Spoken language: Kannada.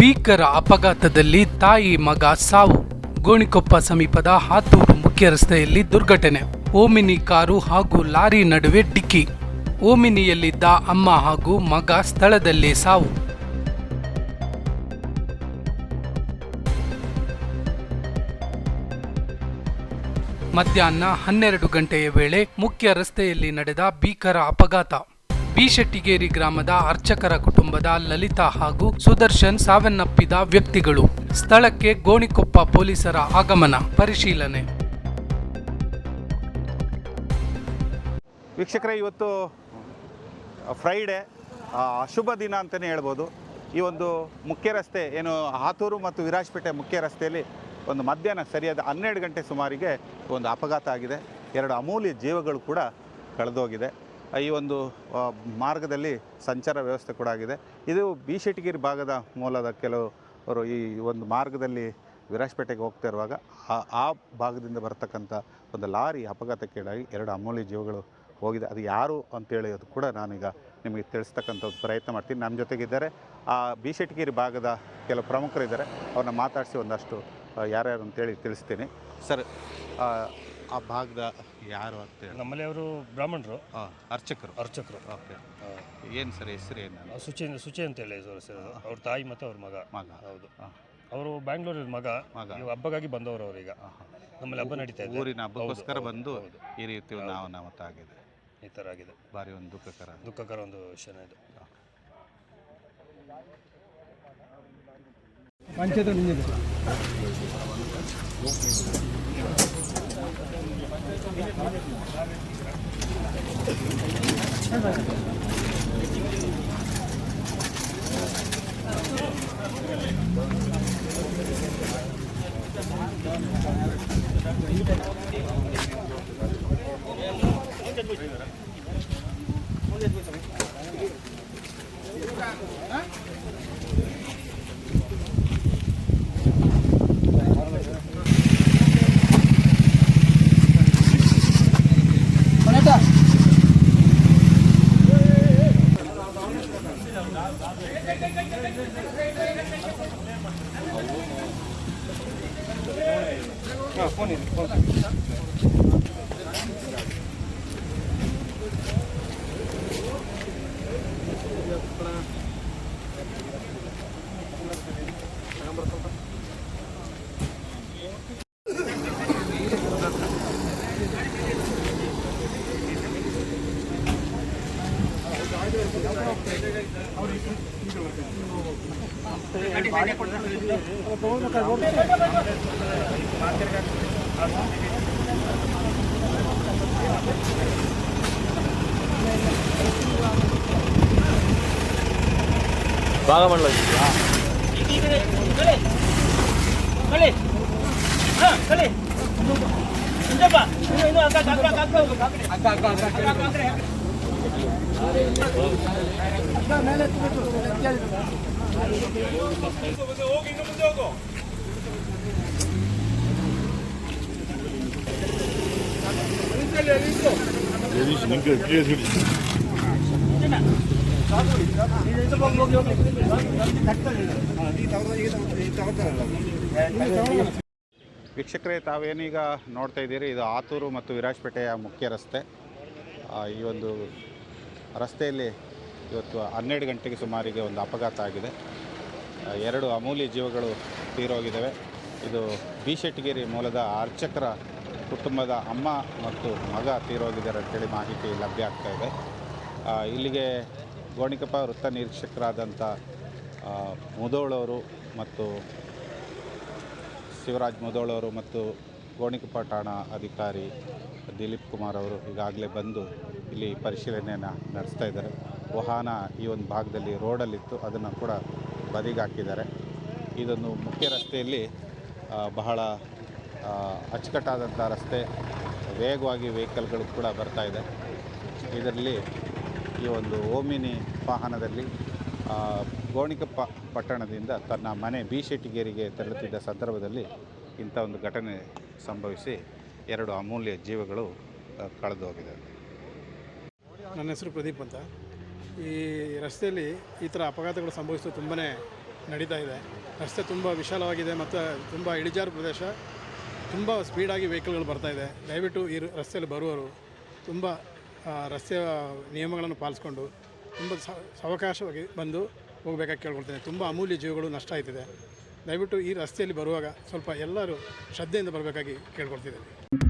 ಭೀಕರ ಅಪಘಾತದಲ್ಲಿ ತಾಯಿ ಮಗ ಸಾವು. ಗೋಣಿಕೊಪ್ಪ ಸಮೀಪದ ಹಾತೂರು ಮುಖ್ಯ ರಸ್ತೆಯಲ್ಲಿ ದುರ್ಘಟನೆ. ಓಮಿನಿ ಕಾರು ಹಾಗೂ ಲಾರಿ ನಡುವೆ ಡಿಕ್ಕಿ. ಓಮಿನಿಯಲ್ಲಿದ್ದ ಅಮ್ಮ ಹಾಗೂ ಮಗ ಸ್ಥಳದಲ್ಲೇ ಸಾವು. ಮಧ್ಯಾಹ್ನ ಹನ್ನೆರಡು ಗಂಟೆಯ ವೇಳೆ ಮುಖ್ಯ ರಸ್ತೆಯಲ್ಲಿ ನಡೆದ ಭೀಕರ ಅಪಘಾತ. ಬಿ ಶೆಟ್ಟಿಗೇರಿ ಗ್ರಾಮದ ಅರ್ಚಕರ ಕುಟುಂಬದ ಲಲಿತಾ ಹಾಗೂ ಸುದರ್ಶನ್ ಸಾವನ್ನಪ್ಪಿದ ವ್ಯಕ್ತಿಗಳು. ಸ್ಥಳಕ್ಕೆ ಗೋಣಿಕೊಪ್ಪ ಪೊಲೀಸರ ಆಗಮನ, ಪರಿಶೀಲನೆ. ವೀಕ್ಷಕರೇ, ಇವತ್ತು ಫ್ರೈಡೆ ಅಶುಭ ದಿನ ಅಂತಲೇ ಹೇಳ್ಬೋದು. ಈ ಒಂದು ಮುಖ್ಯ ರಸ್ತೆ, ಏನು ಹಾತೂರು ಮತ್ತು ವಿರಾಜಪೇಟೆ ಮುಖ್ಯ ರಸ್ತೆಯಲ್ಲಿ ಒಂದು ಮಧ್ಯಾಹ್ನ ಸರಿಯಾದ ಹನ್ನೆರಡು ಗಂಟೆ ಸುಮಾರಿಗೆ ಒಂದು ಅಪಘಾತ ಆಗಿದೆ. ಎರಡು ಅಮೂಲ್ಯ ಜೀವಗಳು ಕೂಡ ಕಳೆದೋಗಿದೆ. ಈ ಒಂದು ಮಾರ್ಗದಲ್ಲಿ ಸಂಚಾರ ವ್ಯವಸ್ಥೆ ಕೂಡ ಆಗಿದೆ. ಇದು ಬಿ ಶೆಟ್ಟಿಗಿರಿ ಭಾಗದ ಮೂಲದ ಕೆಲವರು ಈ ಒಂದು ಮಾರ್ಗದಲ್ಲಿ ವಿರಾಜಪೇಟೆಗೆ ಹೋಗ್ತಾ ಇರುವಾಗ ಆ- ಭಾಗದಿಂದ ಬರತಕ್ಕಂಥ ಒಂದು ಲಾರಿ ಅಪಘಾತಕ್ಕೀಡಾಗಿ ಎರಡು ಅಮೂಲ್ಯ ಜೀವಗಳು ಹೋಗಿದೆ. ಅದು ಯಾರು ಅಂತೇಳಿ ಅದು ಕೂಡ ನಾನೀಗ ನಿಮಗೆ ತಿಳಿಸ್ತಕ್ಕಂಥ ಒಂದು ಪ್ರಯತ್ನ ಮಾಡ್ತೀನಿ. ನಮ್ಮ ಜೊತೆಗಿದ್ದಾರೆ. ಆ, ಬಿ ಶೆಟ್ಟಿಗೇರಿ ಭಾಗದ ಕೆಲವು ಪ್ರಮುಖರಿದ್ದಾರೆ. ಅವ್ರನ್ನ ಮಾತಾಡಿಸಿ ಒಂದಷ್ಟು ಯಾರ್ಯಾರು ಅಂತೇಳಿ ತಿಳಿಸ್ತೀನಿ. ಸರ್ ಆ, ಭಾಗದ ಯಾರು ಅಂತೇಳಿ ನಮ್ಮಲ್ಲಿ ಅವರು ಬ್ರಾಹ್ಮಣರು. ಅರ್ಚಕರು. ಅರ್ಚಕರು. ಓಕೆ. ಏನು ಸರ್ ಹೆಸರು ಏನು? ಸುಚಿ ಸುಚಿ ಅಂತ ಹೇಳಿ ಸರ್ ಹೆಸರು ಅವ್ರ ತಾಯಿ ಮತ್ತು ಅವ್ರ ಮಗ. ಮಗ. ಹೌದು. ಹಾ. ಅವರು ಬ್ಯಾಂಗ್ಳೂರಿನ ಮಗ. ಮಗ. ಇವ್ ಹಬ್ಬಗಾಗಿ ಬಂದವರು ಅವ್ರೀಗ ನಮ್ಮಲ್ಲಿ ಹಬ್ಬ ನಡೀತಾ ಇದೆ. ಊರಿನ ಹಬ್ಬಕ್ಕೋಸ್ಕರ ಬಂದು. ಈ ರೀತಿ ಒಂದು ನಾವು ಆಗಿದೆ. ಈ ಥರ ಆಗಿದೆ. ಭಾರಿ ಒಂದು ದುಃಖಕರ. ದುಃಖಕರ ಒಂದು ವಿಷಯನೇ ಇದು. 잘 가요. No, బాగా మండలం ಅಕ್ಕ ಅಕ್ಕ ಅಕ್ಕ ಅಕ್ಕ ಅಕ್ಕ ಅಕ್ಕ ಅಕ್ಕ ಅಕ್ಕ ವೀಕ್ಷಕರೇ ತಾವೇನೀಗ ನೋಡ್ತಾ ಇದ್ದೀರಿ ಇದು ಆತೂರು ಮತ್ತು ವಿರಾಜಪೇಟೆಯ ಮುಖ್ಯ ರಸ್ತೆ. ಈ ಒಂದು ರಸ್ತೆಯಲ್ಲಿ ಇವತ್ತು ಹನ್ನೆರಡು ಗಂಟೆಗೆ ಸುಮಾರಿಗೆ ಒಂದು ಅಪಘಾತ ಆಗಿದೆ. ಎರಡು ಅಮೂಲ್ಯ ಜೀವಗಳು ತೀರೋಗಿದ್ದಾವೆ. ಇದು ಬಿ ಶೆಟ್ಟಿಗೇರಿ ಮೂಲದ ಅರ್ಚಕರ ಕುಟುಂಬದ ಅಮ್ಮ ಮತ್ತು ಮಗ ತೀರೋಗಿದ್ದಾರೆ ಅಂತೇಳಿ ಮಾಹಿತಿ ಲಭ್ಯ ಆಗ್ತಾ ಇದೆ. ಇಲ್ಲಿಗೆ ಗೋಣಿಕಪ್ಪ ವೃತ್ತ ನಿರೀಕ್ಷಕರಾದಂಥ ಮುದೋಳವರು ಮತ್ತು ಶಿವರಾಜ್ ಮುದೋಳವರು ಮತ್ತು ಗೋಣಿಕಪ್ಪ ಠಾಣಾ ಅಧಿಕಾರಿ ದಿಲೀಪ್ ಕುಮಾರ್ ಅವರು ಈಗಾಗಲೇ ಬಂದು ಇಲ್ಲಿ ಪರಿಶೀಲನೆಯನ್ನು ನಡೆಸ್ತಾ ಇದ್ದಾರೆ. ವಾಹನ ಈ ಒಂದು ಭಾಗದಲ್ಲಿ ರೋಡಲ್ಲಿತ್ತು, ಅದನ್ನು ಕೂಡ ಬದಿಗಾಕಿದ್ದಾರೆ ಇದೊಂದು ಮುಖ್ಯ ರಸ್ತೆಯಲ್ಲಿ ಬಹಳ ಅಚ್ಚುಕಟ್ಟಾದಂಥ ರಸ್ತೆ, ವೇಗವಾಗಿ ವೆಹಿಕಲ್ಗಳು ಕೂಡ ಬರ್ತಾ ಇದೆ. ಇದರಲ್ಲಿ ಈ ಒಂದು ಓಮಿನಿ ವಾಹನದಲ್ಲಿ ಗೋಣಿಕೊಪ್ಪ ಪಟ್ಟಣದಿಂದ ತನ್ನ ಮನೆ ಬಿ ಶೆಟ್ಟಿಗೇರಿಗೆ ತೆರಳುತ್ತಿದ್ದ ಸಂದರ್ಭದಲ್ಲಿ ಇಂಥ ಒಂದು ಘಟನೆ ಸಂಭವಿಸಿ ಎರಡು ಅಮೂಲ್ಯ ಜೀವಗಳು ಕಳೆದು ಹೋಗಿದೆ ನನ್ನ ಹೆಸರು ಪ್ರದೀಪ್ ಅಂತ. ಈ ರಸ್ತೆಯಲ್ಲಿ ಈ ಥರ ಅಪಘಾತಗಳು ಸಂಭವಿಸೋದು ತುಂಬಾ ನಡೀತಾ ಇದೆ. ರಸ್ತೆ ತುಂಬ ವಿಶಾಲವಾಗಿದೆ ಮತ್ತು ತುಂಬ ಇಳಿಜಾರು ಪ್ರದೇಶ. ತುಂಬ ಸ್ಪೀಡಾಗಿ ವೆಹಿಕಲ್ಗಳು ಬರ್ತಾ ಇದೆ. ದಯವಿಟ್ಟು ಈ ರಸ್ತೆಯಲ್ಲಿ ಬರುವವರು ತುಂಬ ರಸ್ತೆ ನಿಯಮಗಳನ್ನು ಪಾಲಿಸ್ಕೊಂಡು ತುಂಬ ಸಾವಕಾಶವಾಗಿ ಬಂದು ಹೋಗಬೇಕಾಗಿ ಕೇಳ್ಕೊಳ್ತೇನೆ. ತುಂಬ ಅಮೂಲ್ಯ ಜೀವಗಳು ನಷ್ಟ ಆಯ್ತಿದೆ. ದಯವಿಟ್ಟು ಈ ರಸ್ತೆಯಲ್ಲಿ ಬರುವಾಗ ಸ್ವಲ್ಪ ಎಲ್ಲರೂ ಶ್ರದ್ಧೆಯಿಂದ ಬರಬೇಕಾಗಿ ಕೇಳ್ಕೊಳ್ತಿದ್ದೇನೆ.